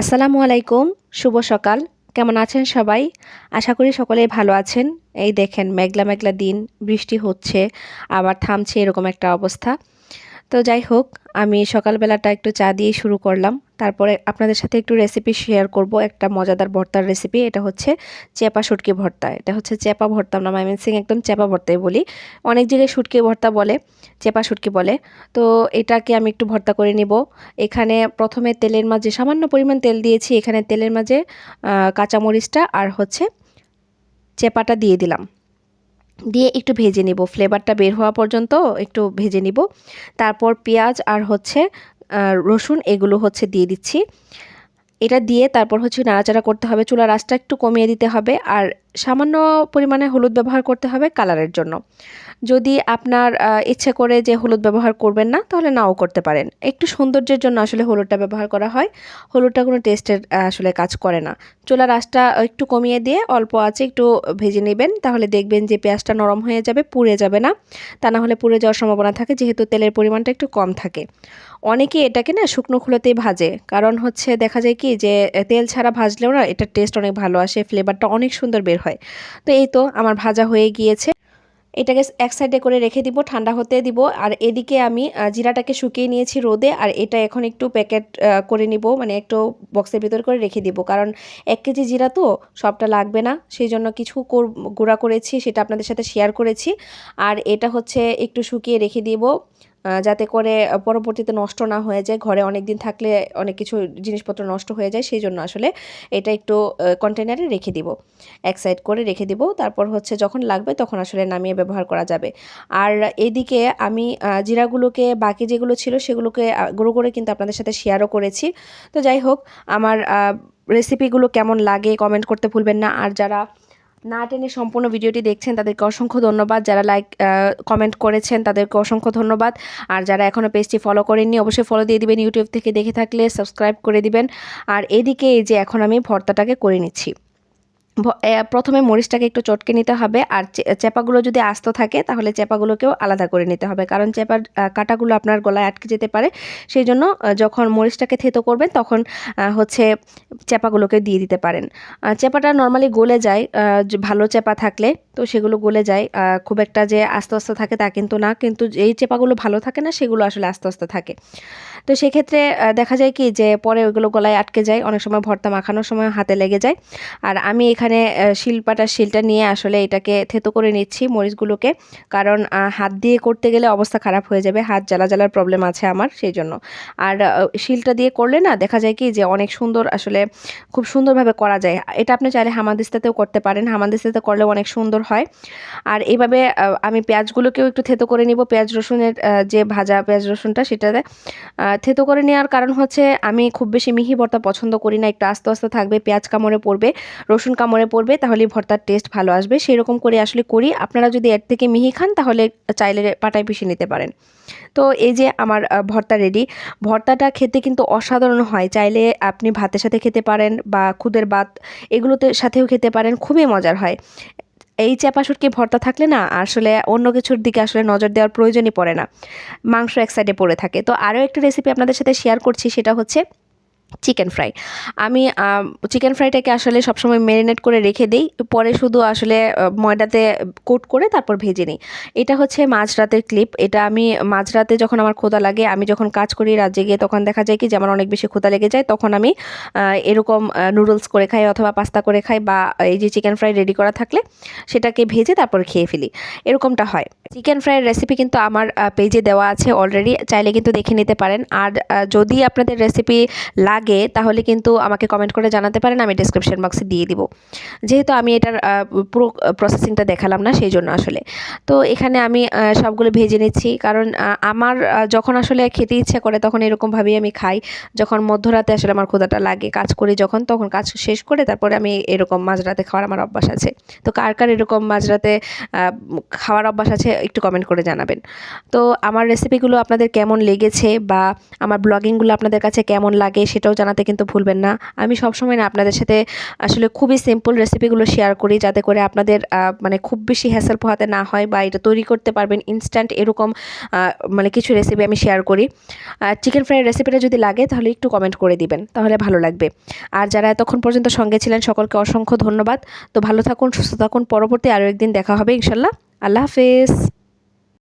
আসসালামু আলাইকুম, শুভ সকাল। কেমন আছেন সবাই? আশা করি সকলেই ভালো আছেন। এই দেখেন, মেঘলা মেঘলা দিন, বৃষ্টি হচ্ছে, আবার থামছে এরকম একটা অবস্থা। তো যাই হোক, আমি সকালবেলাটা একটু চা দিয়ে শুরু করলাম। তারপরে আপনাদের সাথে একটু রেসিপি শেয়ার করব, একটা মজাদার ভর্তার রেসিপি এটা হচ্ছে চেপা শুটকি ভর্তা। এটা হচ্ছে চেপা ভর্তা না সিং একদম চেপা ভর্তাই বলি। অনেক জায়গায় শুটকি ভর্তা বলে, চেপা শুটকি বলে। তো এটাকে আমি একটু ভর্তা করে নিব। এখানে প্রথমে তেলের মাঝে সামান্য পরিমাণ তেল দিয়েছি। এখানে তেলের মাঝে কাঁচামরিচটা আর হচ্ছে চেপাটা দিয়ে দিলাম। দিয়ে একটু ভেজে নিব। ফ্লেভারটা বের হওয়া পর্যন্ত একটু ভেজে নিব। তারপর পেঁয়াজ আর হচ্ছে রসুন এগুলো হচ্ছে দিয়ে দিচ্ছি। এটা দিয়ে তারপর হচ্ছে নাড়াচাড়া করতে হবে। চুলার আঁচটা একটু কমিয়ে দিতে হবে। আর সামান্য পরিমাণে হলুদ ব্যবহার করতে হবে কালারের জন্য। যদি আপনার ইচ্ছে করে যে হলুদ ব্যবহার করবেন না, তাহলে নাও করতে পারেন। একটু সৌন্দর্যের জন্য আসলে হলুদটা ব্যবহার করা হয়। হলুদটা কোনো টেস্টের আসলে কাজ করে না। চুলার আঁচটা একটু কমিয়ে দিয়ে অল্প আছে একটু ভেজে নেবেন, তাহলে দেখবেন যে পেঁয়াজটা নরম হয়ে যাবে, পুড়ে যাবে না। তা না হলে পুড়ে যাওয়ার সম্ভাবনা থাকে, যেহেতু তেলের পরিমাণটা একটু কম থাকে। অনেকে এটাকে না শুকনো খুলোতেই ভাজে। কারণ হচ্ছে দেখা যায় কি যে, তেল ছাড়া ভাজলেও না, এটার টেস্ট অনেক ভালো আসে, ফ্লেভারটা অনেক সুন্দর বের হয়। তো এই তো আমার ভাজা হয়ে গিয়েছে। এটাকে এক সাইডে করে রেখে দিব, ঠান্ডা হতে দিব। আর এদিকে আমি জিরাটাকে শুকিয়ে নিয়েছি রোদে। আর এটা এখন একটু প্যাকেট করে নিব মানে একটু বক্সের ভিতর করে রেখে দিব। কারণ এক কেজি জিরা তো সবটা লাগবে না। সেই জন্য কিছু গুঁড়া করেছি, সেটা আপনাদের সাথে শেয়ার করেছি। আর এটা হচ্ছে একটু শুকিয়ে রেখে দিব। যাতে করে পরবর্তীতে নষ্ট না হয়ে যায়, ঘরে অনেক দিন থাকলে অনেক কিছু জিনিসপত্র নষ্ট হয়ে যায়, সেই জন্য আসলে এটা একটু কন্টেনারে রেখে দিব। এক সাইড করে রেখে দিব, তারপর হচ্ছে যখন লাগবে তখন আসলে নামিয়ে ব্যবহার করা যাবে। আর এদিকে আমি জিরাগুলোকে, বাকি যেগুলো ছিল সেগুলোকে গুঁড়ো করে কিন্তু আপনাদের সাথে শেয়ারও করেছি। তো যাই হোক, আমার রেসিপিগুলো কেমন লাগে কমেন্ট করতে ভুলবেন না। আর যারা না টেনে সম্পূর্ণ ভিডিওটি দেখছেন, তাদেরকে অসংখ্য ধন্যবাদ। যারা লাইক কমেন্ট করেছেন, তাদেরকে অসংখ্য ধন্যবাদ। আর যারা এখনও পেজটি ফলো করেননি, অবশ্যই ফলো দিয়ে দিবেন। ইউটিউব থেকে দেখে থাকলে সাবস্ক্রাইব করে দিবেন। আর এদিকে এই যে এখন আমি ভর্তাটাকে করে নিচ্ছি। প্রথমে মরিচটাকে একটু চটকে নিতে হবে আর চেপাগুলো যদি আস্ত থাকে তাহলে চেপাগুলোকেও আলাদা করে নিতে হবে। কারণ চেপার কাটাগুলো আপনার গলায় আটকে যেতে পারে। সেই জন্য যখন মরিচটাকে থেতো করবেন তখন হচ্ছে চেপাগুলোকে দিয়ে দিতে পারেন। চেপাটা নর্মালি গলে যায় ভালো চেপা থাকলে তো সেগুলো গলে যায়। খুব একটা যে আস্তে আস্তে থাকে তা কিন্তু না। কিন্তু এই চেপাগুলো ভালো থাকে না সেগুলো আসলে আস্তে আস্তে থাকে। তো সেক্ষেত্রে দেখা যায় কি যে পরে ওইগুলো গলায় আটকে যায়। অনেক সময় ভর্তা মাখানোর সময় হাতে লেগে যায়। আর আমি এখানে শিলপাটার শিলটা নিয়ে আসলে এটাকে থেতো করে নিচ্ছি মরিচগুলোকে। কারণ হাত দিয়ে করতে গেলে অবস্থা খারাপ হয়ে যাবে, হাত জ্বালা জ্বালার প্রবলেম আছে আমার সেই জন্য আর শিলটা দিয়ে করলে না দেখা যায় কি যে অনেক সুন্দর আসলে খুব সুন্দরভাবে করা যায়। এটা আপনি চাইলে হামাদিস্তাতেও করতে পারেন, হামাদিস্তাতে করলেও অনেক সুন্দর হয়। আর এইভাবে আমি পেঁয়াজগুলোকেও একটু থেতো করে নিব। পেঁয়াজ রসুনের যে ভাজা পেঁয়াজ রসুনটা সেটাতে থেতো করে নেওয়ার কারণ হচ্ছে আমি খুব বেশি মিহি ভর্তা পছন্দ করি না। একটু আস্তে আস্তে থাকবে, পেঁয়াজ কামড়ে পড়বে, রসুন কামড়ে পড়বে তাহলে ভর্তার টেস্ট ভালো আসবে। সেরকম করে আসলে করি। আপনারা যদি এর থেকে মিহি খান, তাহলে চাইলে পাটায় পিষে নিতে পারেন। তো এই যে আমার ভর্তা রেডি ভর্তাটা খেতে কিন্তু অসাধারণ হয়। চাইলে আপনি ভাতের সাথে খেতে পারেন বা খুদের ভাত এগুলোতে সাথেও খেতে পারেন। খুবই মজার হয়। এই চাপা শুটকি ভর্তা থাকলে না, আসলে অন্য কিছুর দিকে আসলে নজর দেওয়ার প্রয়োজনই পড়ে না। মাংস এক সাইডে পড়ে থাকে। তো আরও একটা রেসিপি আপনাদের সাথে শেয়ার করছি, সেটা হচ্ছে চিকেন ফ্রাই। আমি চিকেন ফ্রাইটাকে আসলে সবসময় ম্যারিনেট করে রেখে দিই। পরে শুধু আসলে ময়দাতে কোট করে তারপর ভেজে নিই। এটা হচ্ছে মাঝরাতের ক্লিপ। এটা আমি মাঝরাতে যখন আমার ক্ষুদা লাগে, আমি যখন কাজ করি রাজ্যে গিয়ে তখন দেখা যায় কি যে আমার অনেক বেশি ক্ষুদা লেগে যায়, তখন আমি এরকম নুডলস করে খাই অথবা পাস্তা করে খাই বা এই যে চিকেন ফ্রাই রেডি করা থাকলে সেটাকে ভেজে তারপর খেয়ে ফেলি। এরকমটা হয়। চিকেন ফ্রাইয়ের রেসিপি কিন্তু আমার পেজে দেওয়া আছে অলরেডি। চাইলে কিন্তু দেখে নিতে পারেন। আর যদি আপনাদের রেসিপি লাগে তাহলে কিন্তু আমাকে কমেন্ট করে জানাতে পারেন, আমি ডিসক্রিপশন বক্সে দিয়ে দিব। যেহেতু আমি এটার পুরো প্রসেসিংটা দেখালাম না সেই জন্য আসলে। তো এখানে আমি সবগুলো ভেজে নিচ্ছি, কারণ আমার যখন আসলে খেতে ইচ্ছা করে, তখন এরকমভাবেই আমি খাই। যখন মধ্যরাতে আসলে আমার ক্ষুদাটা লাগে, কাজ করি যখন, তখন কাজ শেষ করে তারপরে আমি এরকম মাঝরাতে খাওয়ার আমার অভ্যাস আছে। তো কার কার এরকম মাঝরাতে খাওয়ার অভ্যাস আছে, একটু কমেন্ট করে জানাবেন। তো আমার রেসিপিগুলো আপনাদের কেমন লেগেছে, বা আমার ব্লগিংগুলো আপনাদের কাছে কেমন লাগে, সেটা সেটাও জানাতে কিন্তু ভুলবেন না। আমি সবসময় না আপনাদের সাথে আসলে খুবই সিম্পল রেসিপিগুলো শেয়ার করি যাতে করে আপনাদের মানে খুব বেশি হ্যাসেল পোহাতে না হয় বা এটা তৈরি করতে পারবেন ইনস্ট্যান্ট এরকম মানে কিছু রেসিপি আমি শেয়ার করি। চিকেন ফ্রাইয়ের রেসিপিটা যদি লাগে তাহলে একটু কমেন্ট করে দিবেন, তাহলে ভালো লাগবে। আর যারা এতক্ষণ পর্যন্ত সঙ্গে ছিলেন সকলকে অসংখ্য ধন্যবাদ। তো ভালো থাকুন, সুস্থ থাকুন, পরবর্তী আরও একদিন দেখা হবে ইনশাল্লাহ। আল্লাহ হাফেজ।